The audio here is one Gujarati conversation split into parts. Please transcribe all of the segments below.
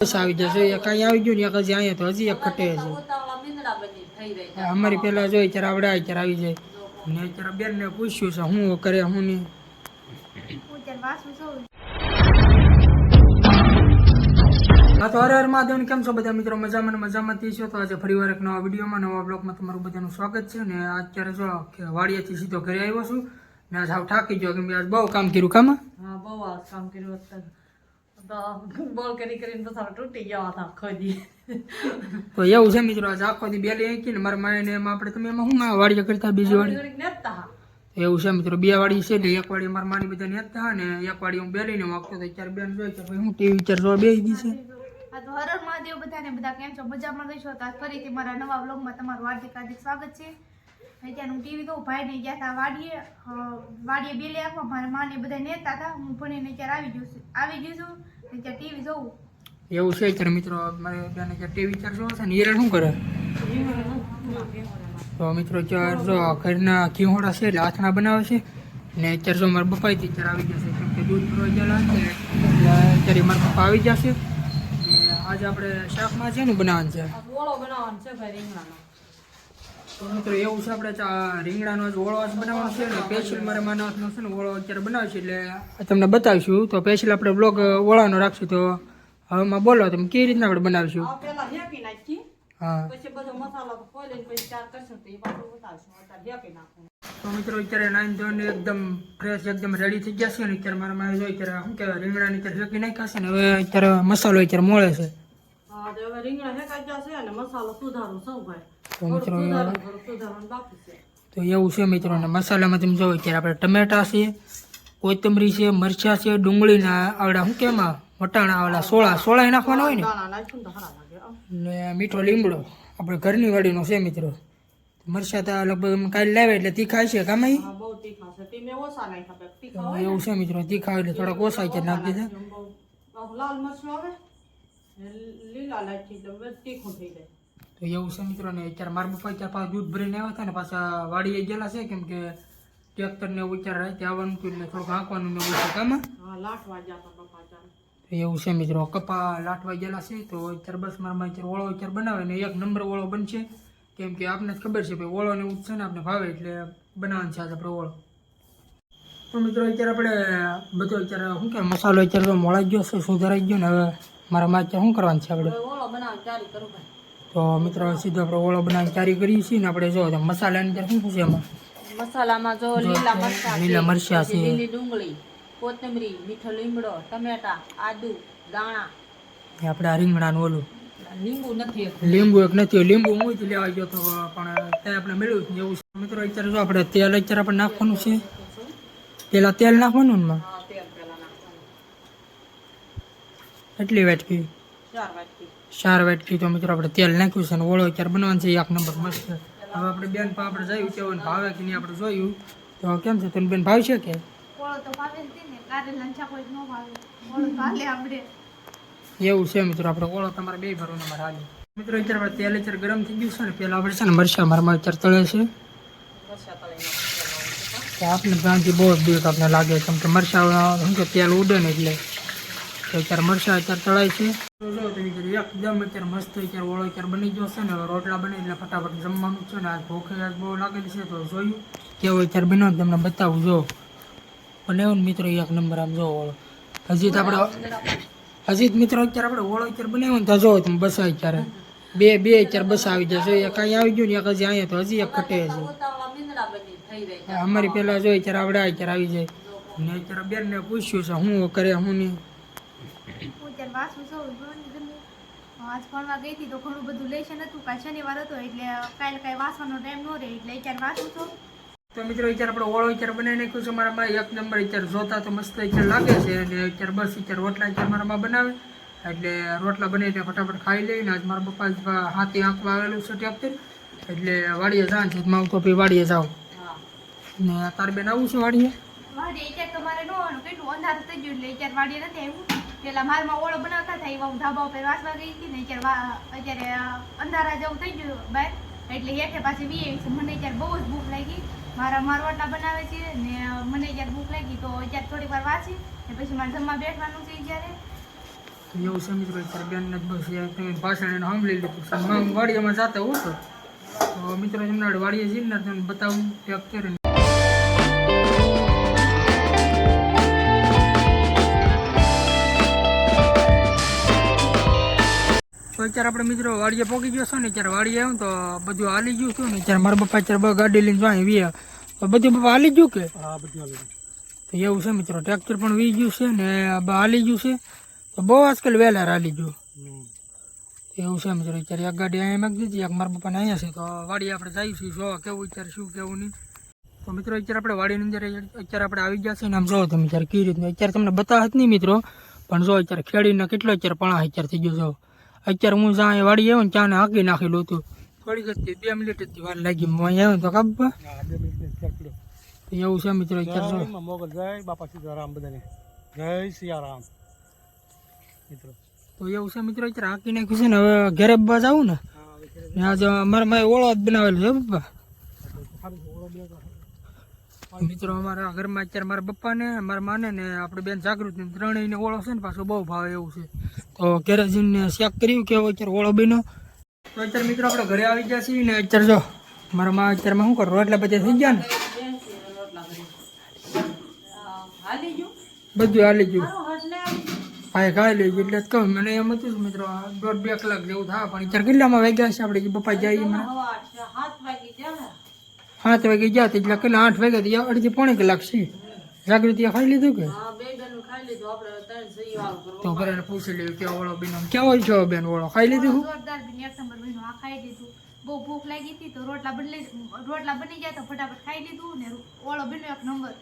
આવી જશે એક આવી ગયું ને એક હજી અહીંયા તો હજી એક ખટે છે. અમારી પેલા જોઈ ત્યારે આવડે આવી ત્યારે આવી જાય. ને અત્યારે બેન ને પૂછ્યું છે, હું કરે, હું નહીં. હા, તો હર હર મહાદેવ કેમ છો બધા મિત્રો? મજામાં મજામાં થી છો? તો આજે ફરીવાર એક નવા વિડીયોમાં, નવા બ્લોગમાં તમારું બધાનું સ્વાગત છે. ને અત્યારે જો વાડિયાથી સીધો ઘરે આવ્યો છું. ને આજ હાવ થાકી ગયો, કેમ કે આજ બહુ કામ કર્યું, કામ? હા, બહુ કામ કર્યું હતું તો બોલ કરી કરીને તો તૂટી ગયા હતા ખોદી તો એવું છે મિત્રો આજ આખો દી બેલી આવી ને મારા એમાં આપણે તમે એમાં વાડિયા કરતા બીજી વાડી? નેતા એવું છે મિત્રો બે વાડી છે ને એક વાળી મારા માની બધા નેતા હા ને એક વાળી હું બેલીને વાગતો તો બેન જોઈ કે ભાઈ હું ટીવી ચાર જોવા બેસી ગઈ છે. આ તો હરર મહાદેવ બધાને બધા કેમ છો? મજામાં રહેશો? તો ફરીથી મારા નવા બ્લોગમાં તમારું હાર્દિક હાર્દિક સ્વાગત છે. અત્યારે હું ટીવી કહું ભાઈને ગયા હતા વાડીએ. વાડીએ બેલે આપવા મારા માને બધા નેતા હતા હું ભણીને અત્યારે આવી ગયું છું આવી ગયું છું. ટીવી જોઉં. એવું છે ત્યારે મિત્રો મારે બેને જે ટીવી ચાર જોવો છે ને હિરણ શું કરે? તો મિત્રો ચાર જો ઘરના ઘીહોડા છે એટલે આથણા બનાવે છે. ને અત્યારે જો મારા થી અત્યારે આવી જશે કેમ કે દૂધ ભરવા ગયેલા છે એટલે અત્યારે મારા પપ્પા આવી જશે. ને આજે આપણે શાકમાં છે ને બનાવવાનું છે? ઓળો બનાવવાનો છે ભાઈ રીંગણાનો. તો મિત્રો એવું છે આપણે રીંગણાનો જ ઓળો જ બનાવવાનો છે ને પેશલ મારે માનો હાથનો છે ને ઓળો અત્યારે બનાવશે એટલે તમને બતાવીશું. તો પેશલ આપણે બ્લોગ ઓળાનો રાખશું. તો હવેમાં બોલો તમે કેવી રીતના આપણે બનાવીશું? હેકી હા. મસાલો તો હેકી મિત્રો અત્યારે નાઈન ધોઈને એકદમ ફ્રેશ એકદમ રેડી થઈ ગયા છે ને અત્યારે મારા મારે જોઈ અત્યારે શું કહેવાય રીંગણાની અત્યારે શેકી નાખ્યા છે ને હવે અત્યારે મસાલો અત્યારે મળે છે. હા તો હવે રીંગણા હેકાઈ છે? અને મસાલો સુધારું સૌ ભાઈ. મિત્રો સુધારવાનું બાકી છે. તો એવું છે મિત્રો ને મસાલામાં તમે જોવો ત્યારે આપણે ટમેટા છે કોથમરી છે મરચાં છે ડુંગળીના આવડા શું કેમાં વટાણા આવડા સોળા સોળા નાખવાના હોય ને? ને મીઠો લીમડો આપણે ઘરની વાડીનો છે મિત્રો. મરચાં તો લગભગ કાલે લાવ્યા એટલે તીખા છે. કામ એવું છે મિત્રો તીખા એટલે થોડાક ઓછા છે નાખી દીધા લાલ મરચું આવે? લીલા લાઈટ એટલે બધું તીખું થઈ જાય તો એવું છે મિત્રો ને અત્યારે મારા પપ્પા અત્યારે પાછા દૂધ ભરીને આવ્યા હતા ને પાછા વાડીએ ગયેલા છે કેમ કે ટ્રેક્ટર ને એવું અત્યારે રાતે આવવાનું હતું એટલે થોડુંક હાંકવાનું ને એવું છે કામ. હા લાટવા ગયા હતા પપ્પા ચાલ એવું છે મિત્રો કપા લાટવા ગયેલા છે તો અત્યારે બસ મારામાં અત્યારે ઓળો અત્યારે બનાવે ને એક નંબર ઓળો બનશે. કેમ કે આપને ખબર છે ભાઈ ઓળો ને એવું છે ને આપણે ભાવે એટલે બનાવવાનું છે આજે આપણે ઓળો. તો મિત્રો અત્યારે આપણે બધો અત્યારે શું કે મસાલો અત્યારે તો મોળાઈ ગયો છે સુધારાઈ ગયો ને હવે મારા માં શું કરવાનું છે આપણે? તો મિત્રો સીધો આપણે ઓળો બનાવીને ચારી કરીએ છીએ ને આપણે જો મસાલાની અંદર શું છે એમાં? મસાલામાં જો લીલા મરચા લીલા મરચા છે. લીલી ડુંગળી કોથમરી મીઠો લીમડો ટમેટા આદુ દાણા એ આપણે આ રીંગણાનું ઓલું. લીંબુ નથી લીંબુ એક નથી લીંબુ હું જ લેવા ગયો તો પણ તે આપણે મળ્યું જ એવું છે. મિત્રો અત્યારે જો આપણે તેલ અત્યારે આપણે નાખવાનું છે. પેલા તેલ નાખવાનું ને એમાં હા તેલ પેલા નાખવાનું એટલી વાટકી? ચાર વાટકી. તો મિત્રો આપણે તેલ નાખ્યું છે અને ઓળો અત્યારે બનવાનું છે એક નંબર મસ્ત. હવે આપણે બેન આપણે જયું કેવું ભાવે કે નહીં આપણે જોયું. તો કેમ છે તને બેન ભાવ છે કે? એવું છે મિત્રો આપણે ઓળો તમારે બે ભરવાનું મારે હાલી. મિત્રો અત્યારે આપણે તેલ અત્યારે ગરમ થઈ ગયું છે ને પેલા આપણે છે ને મરચાં મારમાં અત્યારે તળે છે. આપણે ત્યાંથી બહુ બીક આપણે લાગે કેમ કે શું કે તેલ ઉડે ને એટલે. અત્યારે મરચાં અત્યારે તળાય છે. જો તમે એકદમ અત્યારે મસ્ત અત્યારે ઓળો અત્યારે બની ગયો છે ને, હવે રોટલા બની એટલે ફટાફટ જમવાનું છે ને, આજ ભૂખે આજ બહુ લાગેલી છે તો જોયું. કેવું અત્યારે બન્યો તમને બતાવું, જો. અને એવું મિત્રો એક નંબર આમ જો ઓળો. હજી તો આપણે હજી જ મિત્રો અત્યારે આપણે ઓળો અત્યારે બનાવ્યો ને તો જો તમે બસ અત્યારે બે બે અત્યારે બસ આવી જશે એક અહીં આવી ગયું ને, એક હજી અહીંયા તો હજી એક ખટે છે. અમારી પેલા જોઈ ત્યારે આવડે અત્યારે આવી જાય. ને અત્યારે બેન ને પૂછ્યું છે, હું કરે, હું નહીં. અત્યારે વાંચું છું ગમે. આજ ભણવા ગઈ હતી તો ઘણું બધું લેશન હતું કાલ શનિવાર હતો એટલે કાલે કાંઈ વાંચવાનો ટાઈમ ન રહે એટલે અત્યારે વાંચું છું તો મિત્રો અત્યારે આપણે ઓળો અત્યારે બનાવી નાખ્યું છે. મારા માં એક નંબર અત્યારે જોતા તો મસ્ત અત્યારે લાગે છે. અને અત્યારે બસ અત્યારે રોટલા અત્યારે મારા માં બનાવે. એટલે રોટલા બનાવીને ફટાફટ ખાઈ લઈને આજ મારા પપ્પા હાથી આંકવા આવેલું છે ટ્રેક્ટર એટલે વાડીએ જાણ છે મારું તો વાડીએ જાઓ હા. ને તારી બેન આવું છે વાડીએ? વાડીએ અત્યારે તમારે નો કેટલું અંધારું થઈ ગયું એટલે અત્યારે વાડીએ નથી આવ્યું. પેલા મારમાં ઓળો બનાવતા હતા, એવા હું ધાબા ઉપર વાસવા ગઈ હતી ને અત્યારે અત્યારે અંધારા જેવું થઈ ગયું બહાર એટલે હેઠે પાછી વી આવી છે. મને અત્યારે બહુ જ ભૂખ લાગી. મારા મારવાટા બનાવે છે ને મને અત્યારે ભૂખ લાગી તો અત્યારે થોડીક વાર વાંચી ને પછી મારે જમવા બેઠવાનું છે અત્યારે. એવું છે મિત્રો અત્યારે બેનને જ બસ તમે ભાષણ એને સાંભળી લીધું છે. હું હું તો મિત્રો, એમના વાડીએ જઈને બતાવું કે અત્યારે તો અત્યારે આપણે મિત્રો વાડીએ પહોંચી ગયો છો ને ત્યારે વાડીએ આવ્યું તો બધું હાલી ગયું હતું ને ત્યારે મારા પપ્પા અત્યારે ગાડી લઈને જાય વીએ. તો બધું પપ્પા હાલી ગયું કે? હા બધું હાલી તો એવું છે મિત્રો ટ્રેક્ટર પણ વી ગયું છે ને હાલી ગયું છે. તો બહુ આજકાલ વહેલા હાલી ગયું. એવું છે મિત્રો અત્યારે એક ગાડી અહીંયા માગી દીધી એક મારા પપ્પાને અહીંયા છે. તો વાડી આપણે જઈશું જો કેવું અત્યારે શું કેવું નહીં. તો મિત્રો અત્યારે આપણે વાડીની અંદર અત્યારે આપણે આવી ગયા છે ને આમ જો તમે અત્યારે કઈ રીતનું અત્યારે તમને બતાવત નહીં મિત્રો પણ જો અત્યારે ખેડીને કેટલો અત્યારે પણ અત્યારે થઈ ગયો જો. અત્યારે હું જ્યાં વાડી આવ્યો ને ત્યાં હાંકી નાખેલું હતું. થોડીક જ બે મિનિટ જ વાર લાગી. હું અહીંયા આવ્યો તો ખબર બે એવું છે મિત્રો અત્યારે જય મોગલ જય બાપા સીતારામ બધાને. જય સિયારામ. મિત્રો. તો એવું છે મિત્રો અત્યારે હાંકી નાખ્યું છે ને હવે ઘેરે બાજ આવું ને. આજે મારા મારે ઓળો જ બનાવેલો છે પપ્પા મિત્રો, અમારા ઘરમાં અત્યારે મારા પપ્પાને, મારા માને ને આપણે બેન જાગૃતિ ત્રણેયને ઓળો છે ને, પાછો બહુ ભાવે એવું છે. તો જઈને શેક કર્યું કે અત્યારે ઓળો બન્યો? તો અત્યારે મિત્રો આપણે ઘરે આવી ગયા છીએ ને, અત્યારે જો મારા મા અત્યારે શું કરો, રોટલા બધા થઈ ગયા ને? ગયું બધું હાલી ગયું. ભાઈ ખાઈ લેજો એટલે કહું, મને એમ હતું મિત્રો, દોઢ બે કલાક જેવું થાય, પણ અત્યારે કેટલામાં વાગ્યા છે આપણે પપ્પા જઈએ એમાં સાત વાગે ગયા એટલે કેટલા આઠ વાગ્યા તો. અડધી પોણી કલાક છે જાગૃતિ ખાઈ લીધું કે? તો ઘરે પૂછી લેવું કે ઓળો બેન કેવો છો બેન ઓળો? ખાઈ લીધું બહુ ભૂખ લાગી હતી તો રોટલા બદલી રોટલા બની ગયા તો ફટાફટ ખાઈ લીધું ને ઓળો બન્યો એક નંબર.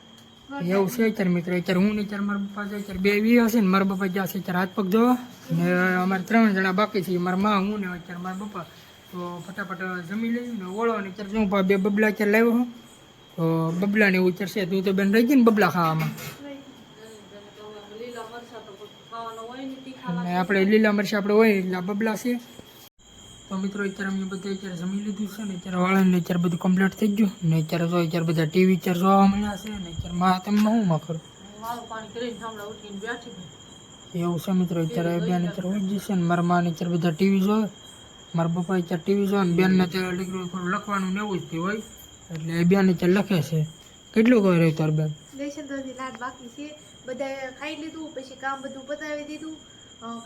એવું છે અત્યારે મિત્રો અત્યારે હું નહીં અત્યારે મારા પપ્પા જાય અત્યારે બે વી હશે ને મારા પપ્પા જશે અત્યારે હાથ પગ ધોવા ને અમારે ત્રણ જણા બાકી છે મારા મા હું ને અત્યારે મારા પપ્પા. તો ફટાફટ જમી લઈએ ને ઓળો ને અત્યારે શું પા બે બબલા અત્યારે લાવ્યો હું. તો બબલા ને એવું અત્યારે છે. તું તો બેન રહી ગઈ ને બબલા ખાવામાં. લીલા મરચા તો પછી ખાવાનો હોય ને તીખા અને આપણે લીલા મરચાં આપણે હોય એટલે આ બબલા છે. તો મિત્રો અત્યારે અમે બધા અત્યારે જમી લીધું છે ને અત્યારે વાળાને અત્યારે બધું કમ્પ્લીટ થઈ ગયું. ને અત્યારે જો અત્યારે બધા ટીવી અત્યારે જોવા મળ્યા છે ને અત્યારે માં તમે શું માં કરો? વાળું પાણી કરીને સાંભળે ઉઠીને બેઠી ગઈ એવું છે મિત્રો, અત્યારે બેન અત્યારે હોય જશે ને મારા માને અત્યારે બધા ટીવી જોવે. મારા પપ્પા અત્યારે ટીવી જોવાનું બેનને અત્યારે દીકરી થોડું લખવાનું ને એવું જ થયું હોય. એટલે એ બેન ત્યાં લખે છે. કેટલું કહે રહ્યું તાર બેન? લેશન તો લાડ બાકી છે. બધાએ ખાઈ લીધું, પછી કામ બધું પતાવી દીધું.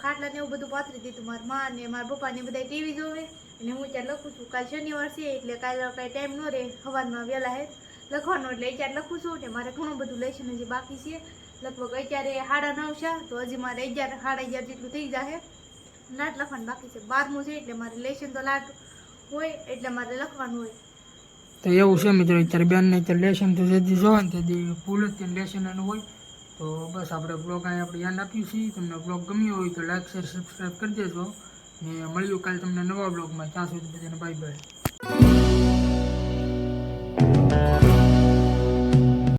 ખાટલા ને એવું બધું પાથરી દીધું મારા મા ને મારા પપ્પા ને બધા ટીવી જોવે. અને હું ત્યાં લખું છું. કાલ શનિવાર છે, એટલે કાલ કાંઈ ટાઈમ ન રહે. સવારમાં વહેલા હે. લખવાનું એટલે અત્યારે લખું છું. ને મારે ઘણું બધું લેશન હજી બાકી છે. લગભગ અત્યારે સાડા નવ છે, તો હજી મારે અગિયાર, સાડા અગિયાર જેટલું થઈ જશે નાટ લખવાનું બાકી છે. બારમું છે એટલે મારે લેશન તો લાટ હોય એટલે મારે લખવાનું હોય. તો એવું છે મિત્રો, અત્યારે બેનને અત્યારે લેશન તો જેથી જોવે ને તેથી ફૂલ જ લેશન એનું હોય. તો બસ આપણે બ્લોગ અહીં આપણે ધ્યાન આપ્યું છે. તમને બ્લોગ ગમ્યો હોય તો લાઈક શેર સબસ્ક્રાઈબ કરી દેજો. ને મળ્યું કાલે તમને નવા બ્લોગમાં ત્યાં સુધી બધાને બાય બાય